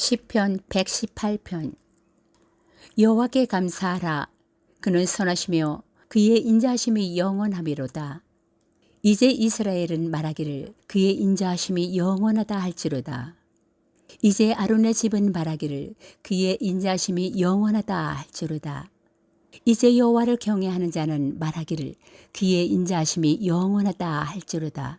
시편 118편. 여호와께 감사하라. 그는 선하시며 그의 인자하심이 영원하미로다. 이제 이스라엘은 말하기를 그의 인자하심이 영원하다 할지로다. 이제 아론의 집은 말하기를 그의 인자하심이 영원하다 할지로다. 이제 여호와를 경외하는 자는 말하기를 그의 인자하심이 영원하다 할지로다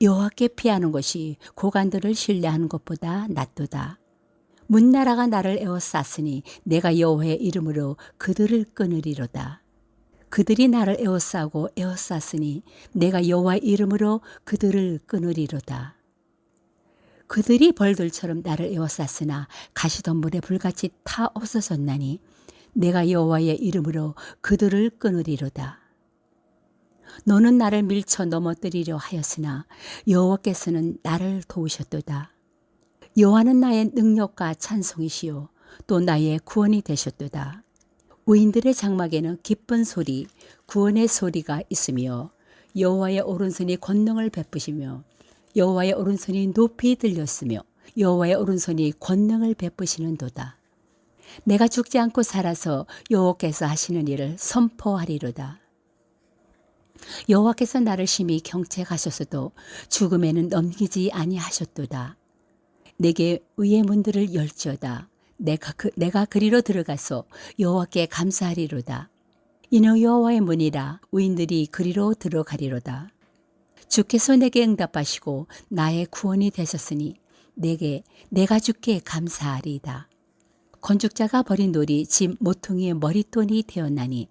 여호와께 피하는 것이 고관들을 신뢰하는 것보다 낫도다. 문나라가 나를 에워쌌으니 내가 여호와의 이름으로 그들을 끊으리로다. 그들이 나를 에워싸고 에워쌌으니 내가 여호와의 이름으로 그들을 끊으리로다. 그들이 벌들처럼 나를 에워쌌으나 가시덤불에 불같이 타 없어졌나니 내가 여호와의 이름으로 그들을 끊으리로다. 너는 나를 밀쳐 넘어뜨리려 하였으나 여호와께서는 나를 도우셨도다. 여호와는 나의 능력과 찬송이시요 또 나의 구원이 되셨도다. 우인들의 장막에는 기쁜 소리, 구원의 소리가 있으며 여호와의 오른손이 권능을 베푸시며 여호와의 오른손이 높이 들렸으며 여호와의 오른손이 권능을 베푸시는도다. 내가 죽지 않고 살아서 여호와께서 하시는 일을 선포하리로다. 여호와께서 나를 심히 경책하셨어도 죽음에는 넘기지 아니하셨도다. 내게 의의 문들을 열지어다. 내가 그 내가 그리로 들어가서 여호와께 감사하리로다. 이는 여호와의 문이라 의인들이 그리로 들어가리로다. 주께서 내게 응답하시고 나의 구원이 되셨으니 내게 내가 주께 감사하리이다. 건축자가 버린 돌이 집 모퉁이의 머릿돈이 되었나니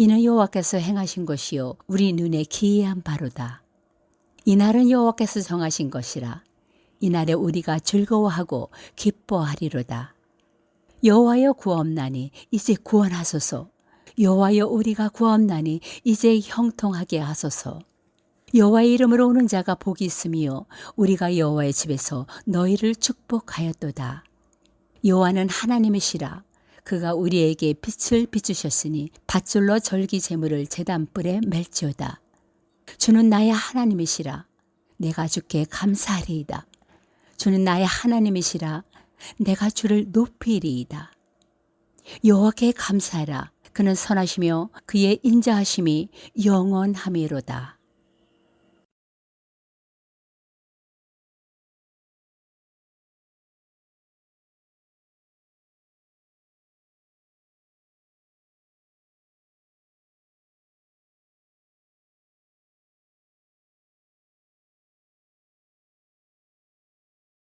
이는 여호와께서 행하신 것이요 우리 눈에 기이한 바로다. 이날은 여호와께서 정하신 것이라 이날에 우리가 즐거워하고 기뻐하리로다. 여호와여 구원나니 이제 구원하소서. 여호와여 우리가 구원나니 이제 형통하게 하소서. 여호와의 이름으로 오는 자가 복이 있으며 우리가 여호와의 집에서 너희를 축복하였도다. 여호와는 하나님이시라. 그가 우리에게 빛을 비추셨으니 밧줄로 절기 제물을 제단불에 멜지어다. 주는 나의 하나님이시라. 내가 주께 감사하리이다. 주는 나의 하나님이시라. 내가 주를 높이리이다. 여호와께 감사하라. 그는 선하시며 그의 인자하심이 영원함이로다.